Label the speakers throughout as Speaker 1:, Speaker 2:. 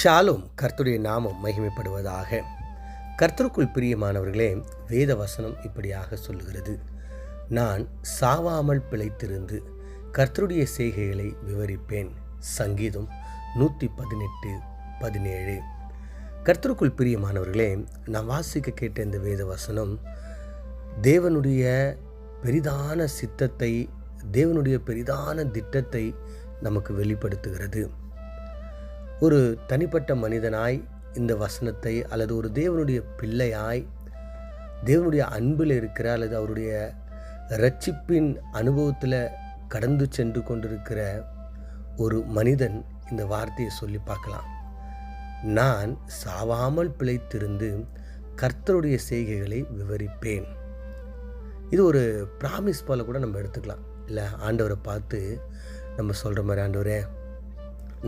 Speaker 1: ஷாலும் கர்த்தருடைய நாமம் மகிமைப்படுவதாக. கர்த்தருக்குள் பிரியமானவர்களே வேத வசனம் இப்படியாக சொல்லுகிறது. நான் சாவாமல் பிழைத்திருந்து கர்த்தருடைய செய்கைகளை விவரிப்பேன். சங்கீதம் நூற்றி பதினெட்டு பதினேழு. கர்த்தருக்குள் பிரியமானவர்களே நான் வாசிக்க கேட்ட இந்த வேத வசனம் தேவனுடைய பெரிதான சித்தத்தை தேவனுடைய பெரிதான திட்டத்தை நமக்கு வெளிப்படுத்துகிறது. ஒரு தனிப்பட்ட மனிதனாய் இந்த வசனத்தை அல்லது ஒரு தேவனுடைய பிள்ளையாய் தேவனுடைய அன்பில் இருக்கிற அல்லது அவருடைய ரட்சிப்பின் அனுபவத்தில் கடந்து சென்று கொண்டிருக்கிற ஒரு மனிதன் இந்த வார்த்தையை சொல்லி பார்க்கலாம். நான் சாவாமல் பிழைத்திருந்து கர்த்தருடைய செய்கைகளை விவரிப்பேன். இது ஒரு ப்ராமிஸ் போல கூட நம்ம எடுத்துக்கலாம். இல்லை ஆண்டவரை பார்த்து நம்ம சொல்கிற மாதிரி ஆண்டவரே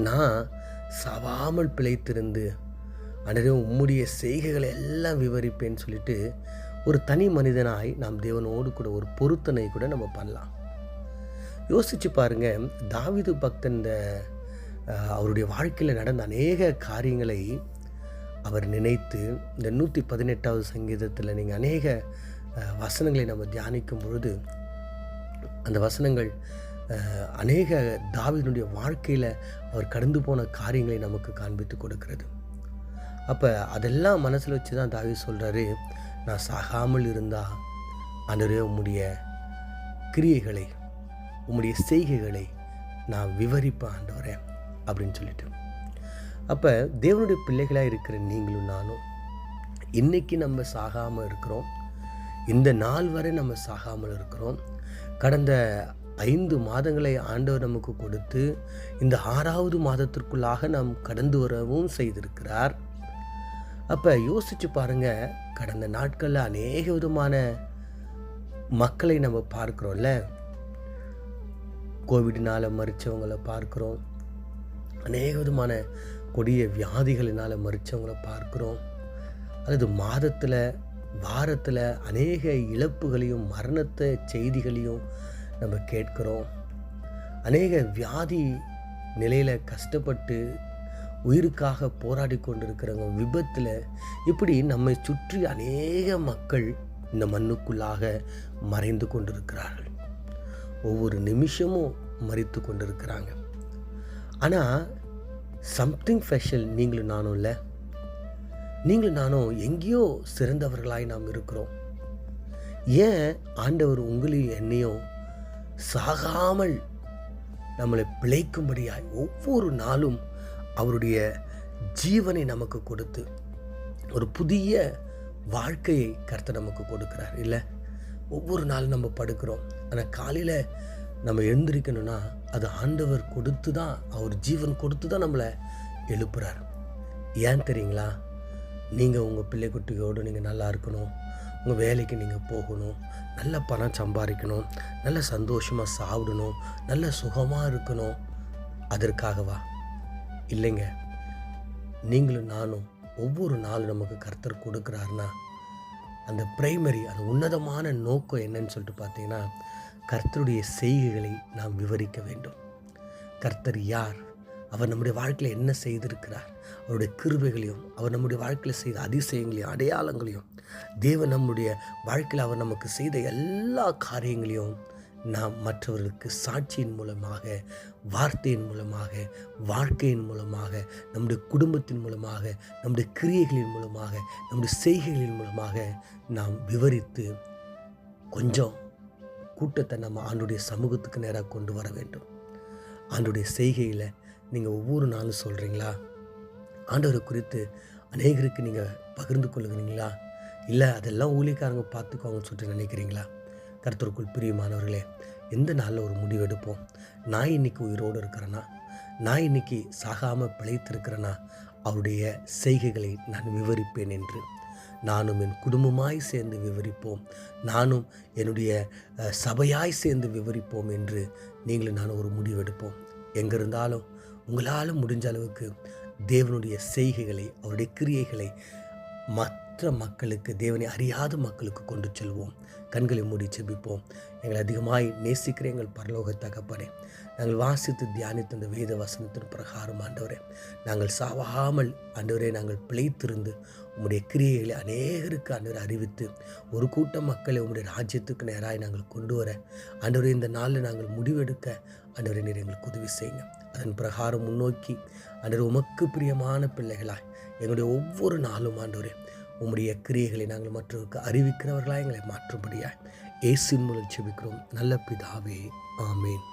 Speaker 1: நான் சாவாமல் பிழைத்திருந்து அன்றே உம்முடைய செய்கைகளை எல்லாம் விவரிப்பேன்னு சொல்லிட்டு ஒரு தனி மனிதனாய் நாம் தேவனோடு கூட ஒரு பொருத்தனை கூட நம்ம பண்ணலாம். யோசிச்சு பாருங்க தாவிது பக்தன் இந்த அவருடைய வாழ்க்கையில் நடந்த அநேக காரியங்களை அவர் நினைத்து இந்த நூற்றி பதினெட்டாவது சங்கீதத்தில் நீங்கள் அநேக வசனங்களை நம்ம தியானிக்கும் பொழுது அந்த வசனங்கள் அநேக தாவிதனுடைய வாழ்க்கையில் அவர் கடந்து போன காரியங்களை நமக்கு காண்பித்து கொடுக்கிறது. அப்போ அதெல்லாம் மனசில் வச்சு தான் தாவி சொல்கிறாரு நான் சாகாமல் இருந்தால் அன்றே உம்முடைய கிரியைகளை உம்முடைய செய்கைகளை நான் விவரிப்பேன் ஆண்டவரே அப்படின்னு சொல்லிட்டு. அப்போ தேவனுடைய பிள்ளைகளாக இருக்கிற நீங்களும் நானும் இன்றைக்கி நம்ம சாகாமல் இருக்கிறோம். இந்த நாள் வரை நம்ம சாகாமல் இருக்கிறோம். கடந்த ஐந்து மாதங்களை ஆண்டவர் நமக்கு கொடுத்து இந்த ஆறாவது மாதத்திற்குள்ளாக நாம் கடந்து வரவும் செய்திருக்கிறார். அப்போ யோசிச்சு பாருங்க கடந்த நாட்களில் அநேக விதமான மக்களை நம்ம பார்க்குறோம்ல. கோவிட்னால மறித்தவங்களை பார்க்குறோம். அநேக விதமான கொடிய வியாதிகளினால் மறித்தவங்களை பார்க்குறோம். அல்லது மாதத்தில் வாரத்தில் அநேக இழப்புகளையும் மரணத்தை செய்திகளையும் நம்ம கேட்குறோம். அநேக வியாதி நிலையில் கஷ்டப்பட்டு உயிருக்காக போராடி கொண்டிருக்கிறவங்க விபத்தில் இப்படி நம்மை சுற்றி அநேக மக்கள் இந்த மண்ணுக்குள்ளாக மறைந்து கொண்டிருக்கிறார்கள். ஒவ்வொரு நிமிஷமும் மறித்து கொண்டிருக்கிறாங்க. ஆனால் சம்திங் ஃபெஷல் நீங்களும் நானும் இல்லை. நீங்களும் நானும் எங்கேயோ சிறந்தவர்களாய் நாம் இருக்கிறோம். ஏன் ஆண்டவர் உங்களையும் என்னையும் சாகாமல் நம்மளை பிழைக்கும்படியாய் ஒவ்வொரு நாளும் அவருடைய ஜீவனை நமக்கு கொடுத்து ஒரு புதிய வாழ்க்கையை கர்த்தர் நமக்கு கொடுக்குறார். இல்லை ஒவ்வொரு நாளும் நம்ம படுக்கிறோம். ஆனால் காலையில் நம்ம எழுந்திருக்கணும்னா அது ஆண்டவர் கொடுத்து தான் அவர் ஜீவன் கொடுத்து தான் நம்மளை எழுப்புறார். ஏன் தெரியுங்களா? நீங்கள் உங்கள் பிள்ளை குட்டியோடு நீங்கள் நல்லா இருக்கணும். உங்கள் வேலைக்கு நீங்கள் போகணும். நல்ல பணம் சம்பாதிக்கணும் நல்ல சந்தோஷமாக சாப்பிடணும். நல்ல சுகமாக இருக்கணும். அதற்காகவா? இல்லைங்க. நீங்களும் நானும் ஒவ்வொரு நாளும் நமக்கு கர்த்தர் கொடுக்குறாருன்னா அந்த பிரைமரி அந்த உன்னதமான நோக்கம் என்னன்னு சொல்லிட்டு பார்த்தீங்கன்னா கர்த்தருடைய செய்கைகளை நாம் விவரிக்க வேண்டும். கர்த்தர் யார்? அவர் நம்முடைய வாழ்க்கையில் என்ன செய்திருக்கிறார்? அவருடைய கிருபைகளையும் அவர் நம்முடைய வாழ்க்கையில் செய்த அதிசயங்களையும் அடையாளங்களையும் தேவன் நம்முடைய வாழ்க்கையில் அவர் நமக்கு செய்த எல்லா காரியங்களையும் நாம் மற்றவர்களுக்கு சாட்சியின் மூலமாக வார்த்தையின் மூலமாக வாழ்க்கையின் மூலமாக நம்முடைய குடும்பத்தின் மூலமாக நம்முடைய கிரியைகளின் மூலமாக நம்முடைய செய்கைகளின் மூலமாக நாம் விவரித்து கொஞ்சம் கூட்டத்தை நம்ம ஆண்டுடைய சமூகத்துக்கு நேராக கொண்டு வர வேண்டும். ஆண்டுடைய செய்கையில் நீங்கள் ஒவ்வொரு நாளும் சொல்கிறீங்களா ஆண்டவரை குறித்து அநேகருக்கு நீங்கள் பகிர்ந்து கொள்ளுகிறீங்களா இல்லை அதெல்லாம் ஊழியக்காரங்க பார்த்துக்கோங்கன்னு சொல்லிட்டு நினைக்கிறீங்களா? கருத்தருக்குள் பிரியமானவர்களே எந்த நாளில் ஒரு முடிவெடுப்போம் நான் இன்னைக்கு உயிரோடு இருக்கிறேன்னா நான் இன்னைக்கு சாகாமல் பிழைத்திருக்கிறேன்னா அவருடைய செய்கைகளை நான் விவரிப்பேன் என்று. நானும் என் குடும்பமாய் சேர்ந்து விவரிப்போம். நானும் என்னுடைய சபையாய் சேர்ந்து விவரிப்போம் என்று நீங்களும் நானும் ஒரு முடிவெடுப்போம் எங்கே இருந்தாலும் உங்களால் முடிஞ்ச அளவுக்கு தேவனுடைய செய்கைகளை அவருடைய கிரியைகளை மற்ற மக்களுக்கு தேவனை அறியாத மக்களுக்கு கொண்டு செல்வோம். கண்களை மூடி செபிப்போம் எங்களை அதிகமாய் நேசிக்கிற எங்கள் பரலோக தகப்பனே நாங்கள் வாசித்து தியானித்த இந்த வேத வசனத்தின் பிரகாரம் ஆண்டவரே நாங்கள் சாவாமல் ஆண்டவரே நாங்கள் பிழைத்திருந்து உம்முடைய கிரியைகளை அநேகருக்கு ஆண்டவரை அறிவித்து ஒரு கூட்டம் மக்களை உம்முடைய ராஜ்யத்துக்கு நேராக நாங்கள் கொண்டு வர ஆண்டவரே இந்த நாளில் நாங்கள் முடிவெடுக்க ஆண்டவரை நீர் எங்களுக்கு உதவி செய்யுங்க. அதன் பிரகாரம் முன்னோக்கி ஆண்டவர் உமக்கு பிரியமான பிள்ளைகளாய் எங்களுடைய ஒவ்வொரு நாளும் ஆண்டவரே உம்முடைய கிரியைகளை நாங்கள் மற்றவருக்கு அறிவிக்கிறவர்களாக எங்களை மாற்றும்படியாய் ஏசின் மூலம் செபிக்கிறோம் நல்ல பிதாவே ஆமேன்.